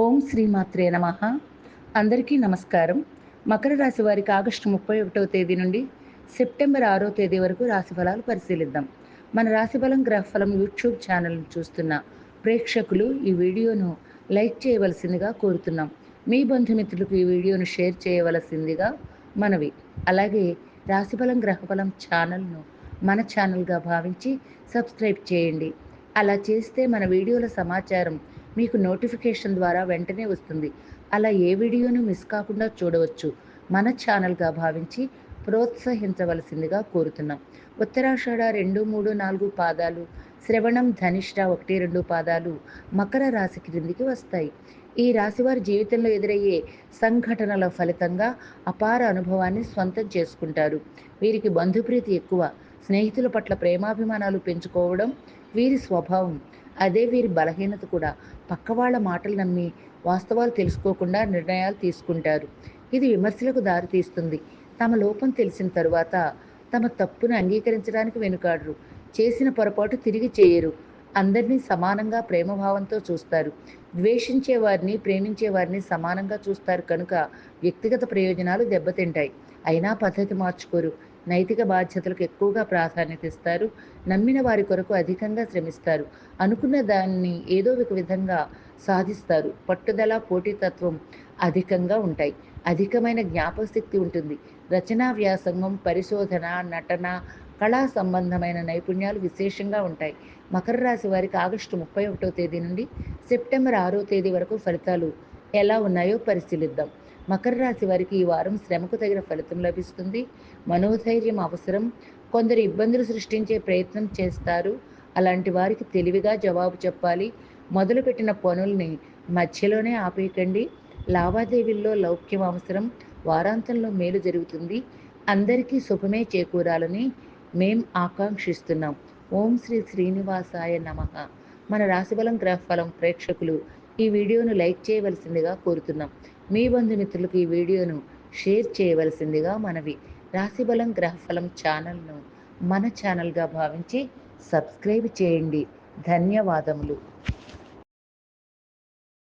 ఓం శ్రీమాత్రే నమ. అందరికీ నమస్కారం. మకర రాశి వారికి ఆగస్టు ముప్పై ఒకటవ తేదీ నుండి సెప్టెంబర్ ఆరో తేదీ వరకు రాశి ఫలాలు పరిశీలిద్దాం. మన రాశిఫలం గ్రహఫలం యూట్యూబ్ ఛానల్ను చూస్తున్న ప్రేక్షకులు ఈ వీడియోను లైక్ చేయవలసిందిగా కోరుతున్నాం. మీ బంధుమిత్రులకు ఈ వీడియోను షేర్ చేయవలసిందిగా మనవి. అలాగే రాశిఫలం గ్రహఫలం ఛానల్ను మన ఛానల్గా భావించి సబ్స్క్రైబ్ చేయండి. అలా చేస్తే మన వీడియోల సమాచారం మీకు నోటిఫికేషన్ ద్వారా వెంటనే వస్తుంది. అలా ఏ వీడియోను మిస్ కాకుండా చూడవచ్చు. మన ఛానల్గా భావించి ప్రోత్సహించవలసిందిగా కోరుతున్నాం. ఉత్తరాషాఢ రెండు మూడు నాలుగు పాదాలు శ్రవణం ధనిష్ట ఒకటి రెండు పాదాలు మకర రాశి క్రిందికి వస్తాయి. ఈ రాశివారి జీవితంలో ఎదురయ్యే సంఘటనల ఫలితంగా అపార అనుభవాన్ని స్వంతం చేసుకుంటారు. వీరికి బంధుప్రీతి ఎక్కువ. స్నేహితుల పట్ల ప్రేమాభిమానాలు పెంచుకోవడం వీరి స్వభావం. అదే వీరి బలహీనత కూడా. పక్క వాళ్ళ మాటలు నమ్మి వాస్తవాలు తెలుసుకోకుండా నిర్ణయాలు తీసుకుంటారు. ఇది విమర్శలకు దారితీస్తుంది తమ లోపం తెలిసిన తరువాత తమ తప్పును అంగీకరించడానికి వెనుకాడరు. చేసిన పొరపాటు తిరిగి చేయరు. అందరినీ సమానంగా ప్రేమభావంతో చూస్తారు. ద్వేషించే వారిని ప్రేమించే వారిని సమానంగా చూస్తారు కనుక వ్యక్తిగత ప్రయోజనాలు దెబ్బతింటాయి. అయినా పద్ధతి మార్చుకోరు. నైతిక బాధ్యతలకు ఎక్కువగా ప్రాధాన్యత ఇస్తారు నమ్మిన వారి కొరకు అధికంగా శ్రమిస్తారు. అనుకున్న దాన్ని ఏదో ఒక విధంగా సాధిస్తారు. పట్టుదల పోటీతత్వం అధికంగా ఉంటాయి. అధికమైన జ్ఞాపశక్తి ఉంటుంది. రచనా వ్యాసంగం పరిశోధన నటన కళా సంబంధమైన నైపుణ్యాలు విశేషంగా ఉంటాయి. మకర రాశి వారికి ఆగస్టు ముప్పై ఒకటో తేదీ నుండి సెప్టెంబర్ ఆరో తేదీ వరకు ఫలితాలు ఎలా ఉన్నాయో పరిశీలిద్దాం. మకర రాశి వారికి ఈ వారం శ్రమకు తగిన ఫలితం లభిస్తుంది. మనోధైర్యం అవసరం. కొందరు ఇబ్బందులు సృష్టించే ప్రయత్నం చేస్తారు. అలాంటి వారికి తెలివిగా జవాబు చెప్పాలి. మొదలుపెట్టిన పనుల్ని మధ్యలోనే ఆపేయకండి. లావాదేవీల్లో లౌక్యం అవసరం. వారాంతంలో మేలు జరుగుతుంది. అందరికీ శుభమే చేకూరాలని మేం ఆకాంక్షిస్తున్నాం. ఓం శ్రీ శ్రీనివాసాయ నమ. మన రాశిబలం గ్రహఫలం ప్రేక్షకులు ఈ వీడియోను లైక్ చేయవలసిందిగా కోరుతున్నాం. మీ బంధుమిత్రులకు ఈ వీడియోను షేర్ చేయవలసిందిగా మనవి. రాశిబలం గ్రహఫలం ఛానల్ను మన ఛానల్గా భావించి సబ్స్క్రైబ్ చేయండి. ధన్యవాదములు.